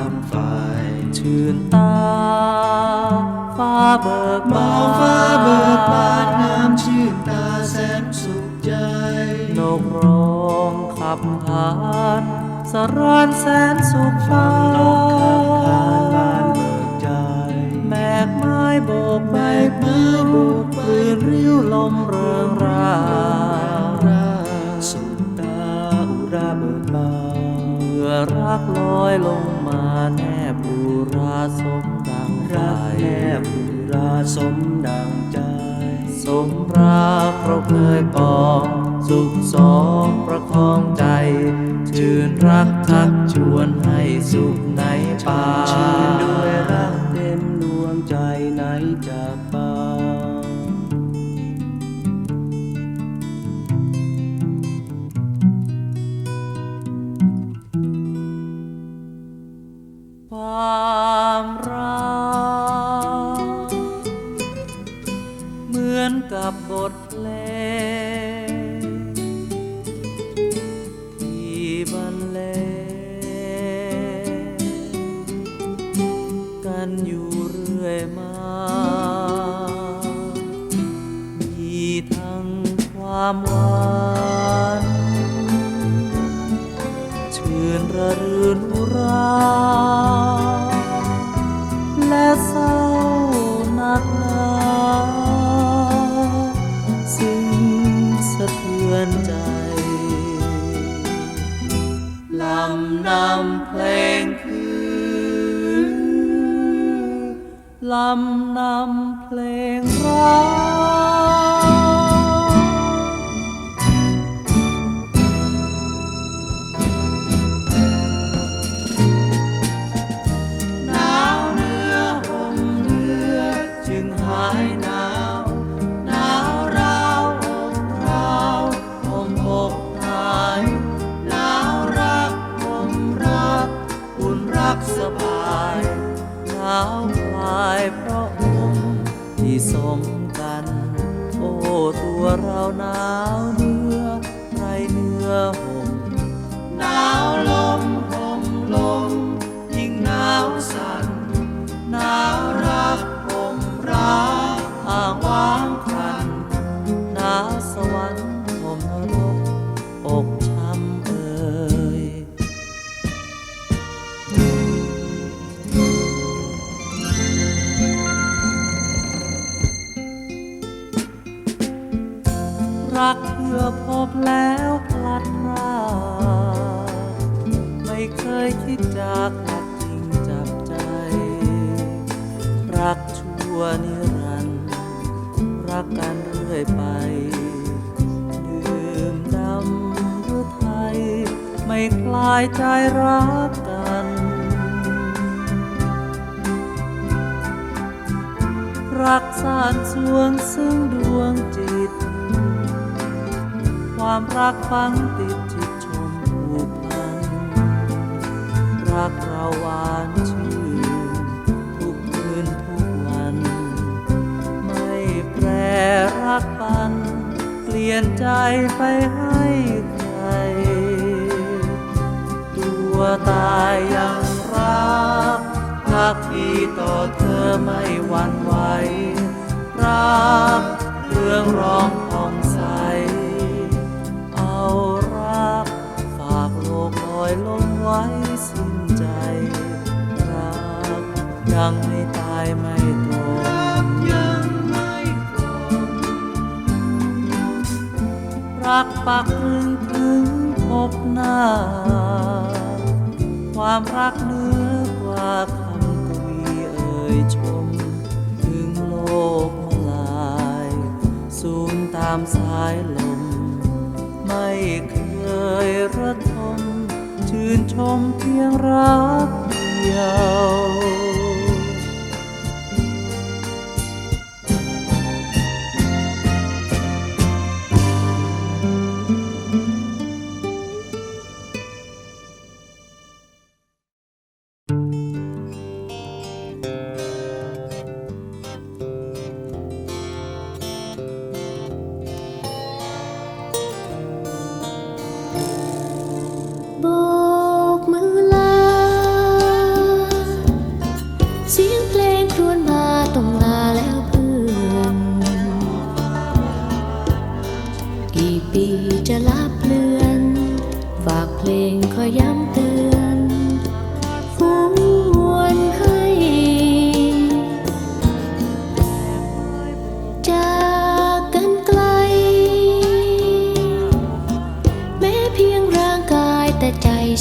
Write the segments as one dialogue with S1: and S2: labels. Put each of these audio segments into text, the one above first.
S1: ามไฟ
S2: ชื่นตา ฟ้าเบิก
S1: มองฟ้าเบิกบานงามชื่นตาแสนสุขใจ
S2: นกร้องขับขาน สรานแสนสุขฟ้า
S1: ส
S2: มดังใจ
S1: สม
S2: รักเราเคยปองสุขสองประคองใจ ชื่นรักทักชวนให้สุขในป่า
S1: เรื่
S2: อยมา มีทั้งความหวานชื่นระรื่นอุรา และเศร้า เพลงรัก สมกัน โอ้ตัวเราหนาวเนื้อไรเนื้อห่มหนาวลมห่มลม ยิ่งหนาวสั่นหนาวรักห่มรักอ้างว้า รักเพื่อพบแล้วพลัดพรากไม่เคยคิดจากรักจริงจับใจ รักชั่วนิรันดร์รักกันเรื่อยไปดื่มดำหรือไทย ไม่คลายใจรักกันรักสานสวงซึ่งดวงจิต ความรักฝังติดจิตชมผูกพัน รักเราหวานชื่นทุกคืนทุกวัน ไม่แปรรักปัน เปลี่ยนใจไปให้ใคร ตัวตายยังรักรักพี่ต่อเธอไม่หวั่นไหวรักเรื่องร้องผ่อง อยลงไว้สิ้นใจรักยังไม่ตายไม่ตรง
S1: ยังไม่ตรง
S2: รักปักถึงถึงพบหน้า ความรักเหนื้อกว่าคำกวีเอ่ยชม ถึงโลกมลายสูงตามสายลม ไม่เคยระท นชมเพียงรักเดียว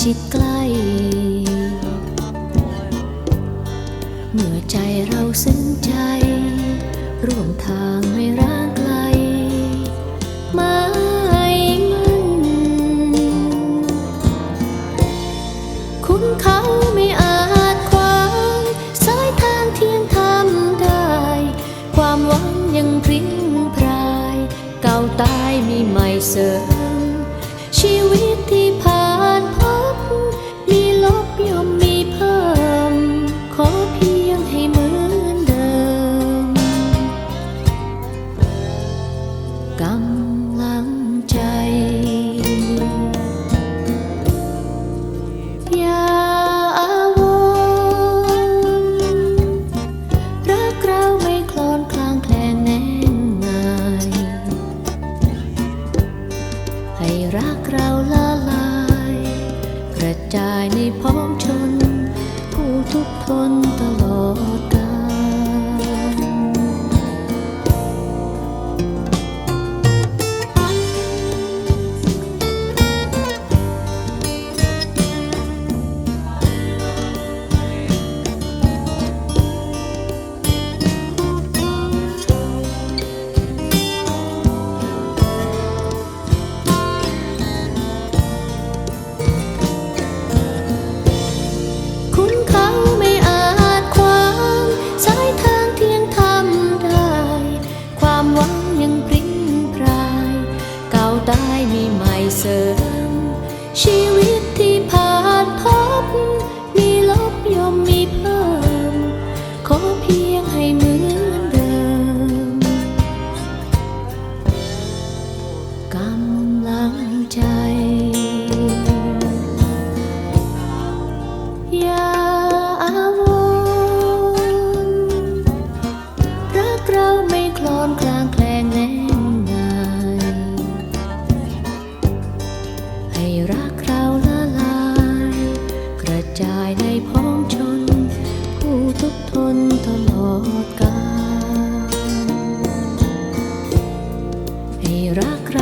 S3: ชิดใกล้ เมื่อใจเราซึ้งใจ ร่วมทางไม่รักไกล рак